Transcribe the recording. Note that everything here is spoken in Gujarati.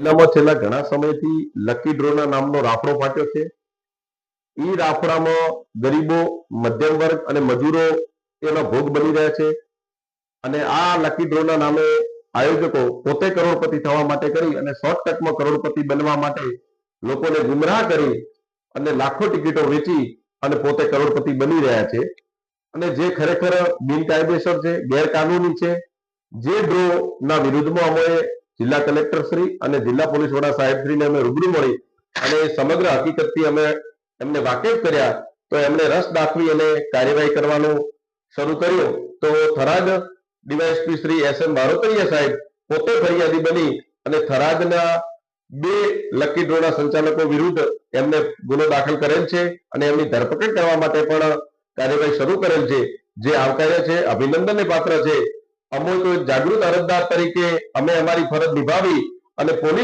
જિલ્લામાં છેલ્લા ઘણા સમયથી લકી ડ્રોના નામનો રાફડો ફાટ્યો છે. એ રાફડામાં ગરીબો, મધ્યમ વર્ગ અને મજૂરો એનો ભોગ બની રહ્યા છે. અને આ લકી ડ્રોના નામે આયોજકો પોતે કરોડપતિ થવા માટે કરી અને શોર્ટકટમાં કરોડપતિ બનવા માટે લોકોને ગુમરાહ કરી અને લાખો ટિકિટો વેચી અને પોતે કરોડપતિ બની રહ્યા છે. અને જે ખરેખર બિનકાયદેસર છે, ગેરકાનૂની છે, જે ડ્રો ના વિરુદ્ધમાં અમે જિલ્લા કલેક્ટર શ્રી અને જિલ્લા પોલીસ વડા સાહેબ શ્રીને અમે રૂબરૂ મળી અને સમગ્ર હકીકતથી અમે એમને વાકેફ કર્યા તો એમણે રસ દાખવી અને કાર્યવાહી કરવાનું શરૂ કર્યું. તો Tharad DYSP Shri S M Barotariya સાહેબ પોતે ફરિયાદી બની અને થરાદના બે લકી ડ્રોના સંચાલકો વિરુદ્ધ એમને ગુનો દાખલ કરેલ છે અને એમની ધરપકડ કરવા માટે પણ કાર્યવાહી શરૂ કરેલ છે. જે આવકાર્ય છે, અભિનંદનને પાત્ર છે અમે તો જાગૃત અરજદાર તરીકે અમે અમારી ફરજ નિભાવી અને પોલીસ